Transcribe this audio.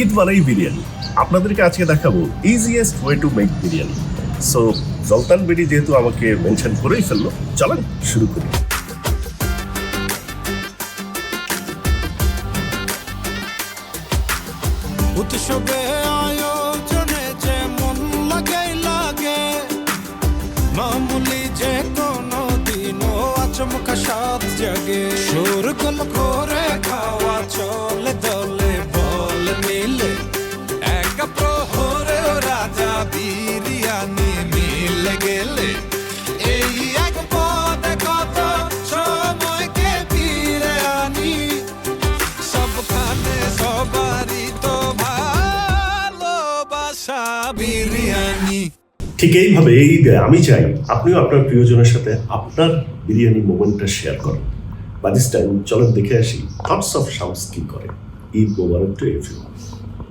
ঈদ মানেই বিরিয়ানি। আপনাদেরকে আজকে দেখাবো easiest way to make biryani. So জলতান বেরি যেহেতু আমাকে মেনশন করেই ফেলল চলেন শুরু করি। উৎসবে আয়োজনে যে মন লাগাই লাগে। মামুলি যে কোনো দিনও আচমকা সাত জাগে। সুর গল ঠিক এইভাবে, এই আমি চাই, আপনিও আপনার প্রিয়জনের সাথে আপনার বিরিয়ানি মোমেন্টটা শেয়ার করেন। বাই দিস টাইম চলেন দেখে আসি থটস অফ শামস কি করে? ঈদ মোবারক টু এভরিওয়ান